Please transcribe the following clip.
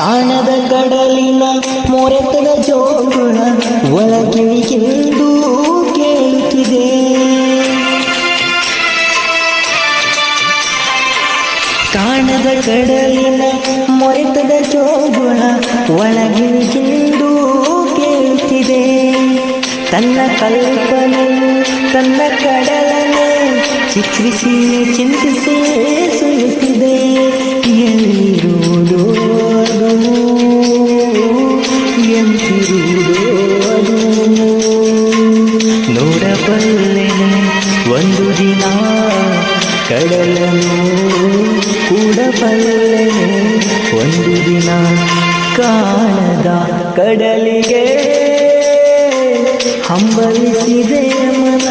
ಕಾಣದ ಕಡಲಿನ ಮೊರೆತದ ಜೋಗುಳ ಒಳಗಿಳಿಗೆಂದು ಕೇಳುತ್ತಿದೆ. ಕಾಣದ ಕಡಲಿನ ಮೊರೆತದ ಜೋಗುಣ ಒಳಗಿಳಿಗೆಂದು ಕೇಳುತ್ತಿದೆ. ತನ್ನ ಕಲ್ಪನೆ, ತನ್ನ ಕಡಲನೆ ಚಿತ್ರಿಸಿ, ಚಿಂತಿಸಿ ಎಂತಿರುವುದು ಅದು ನೋಡಬಲ್ಲೆನೆ ಒಂದು ದಿನ ಕಡಲನು ಕೂಡಬಲ್ಲೆನೆ ಒಂದು ದಿನ ಕಾಣದ ಕಡಲಿಗೆ ಹಂಬಲಿಸಿದೆ ಮನ